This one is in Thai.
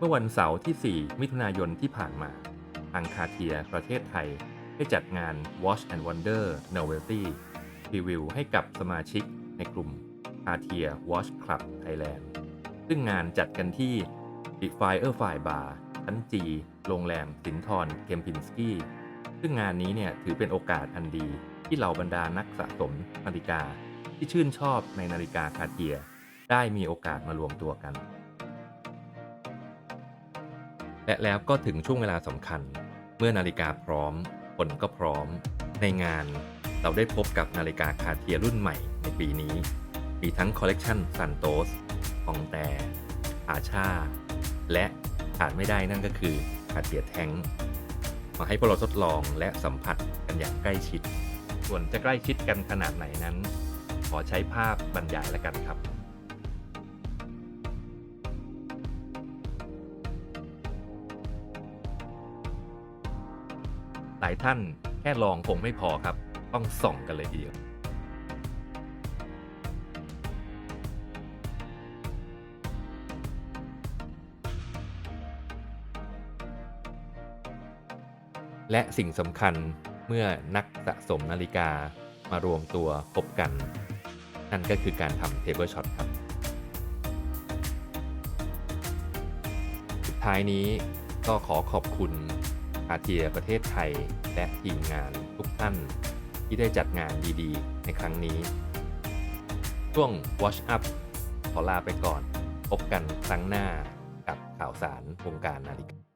เมื่อวันเสาร์ที่ 4 มิถุนายนที่ผ่านมาทางคาเทียประเทศไทยได้จัดงาน Watch and Wonder Novelty Review ให้กับสมาชิกในกลุ่ม c a r t i e r Watch Club Thailand ซึ่งงานจัดกันที่ The Fire Fire Bar ชั้นจีโรงแรมสินทรเคมพินสกี้ ซึ่งงานนี้เนี่ยถือเป็นโอกาสอันดีที่เหล่าบรรดานักสะสมนาฬิกาที่ชื่นชอบในนาฬิกาคาเทีย ได้มีโอกาสมารวมตัวกัน และแล้วก็ถึงช่วงเวลาสำคัญ เมื่อนาฬิกาพร้อม ผลก็พร้อม ในงานเราได้พบกับนาฬิกาคาเทียรุ่นใหม่ในปีนี้ มีทั้งคอลเลกชันซันโตสของแต่อาชา และขาดไม่ได้นั่นก็คือคาเทียแท้งมาให้พวกเราทดลองและสัมผัสกันอย่างใกล้ชิด ส่วนจะใกล้ชิดกันขนาดไหนนั้น ขอใช้ภาพบรรยายแล้วกันครับ หลายท่านแค่ลองคงไม่พอครับ ต้องส่องกันเลยทีเดียวและสิ่งสำคัญเมื่อนักสะสมนาฬิกามารวมตัวพบกัน นั่นก็คือการทำเทเบิลช็อตครับ สุดท้ายนี้ก็ขอขอบคุณ คาเทียประเทศไทย และทีมงานทุกท่าน ที่ได้จัดงานดีๆ ในครั้งนี้ ช่วง Watch Up ขอลาไปก่อน พบกันครั้งหน้ากับข่าวสารวงการนาฬิกา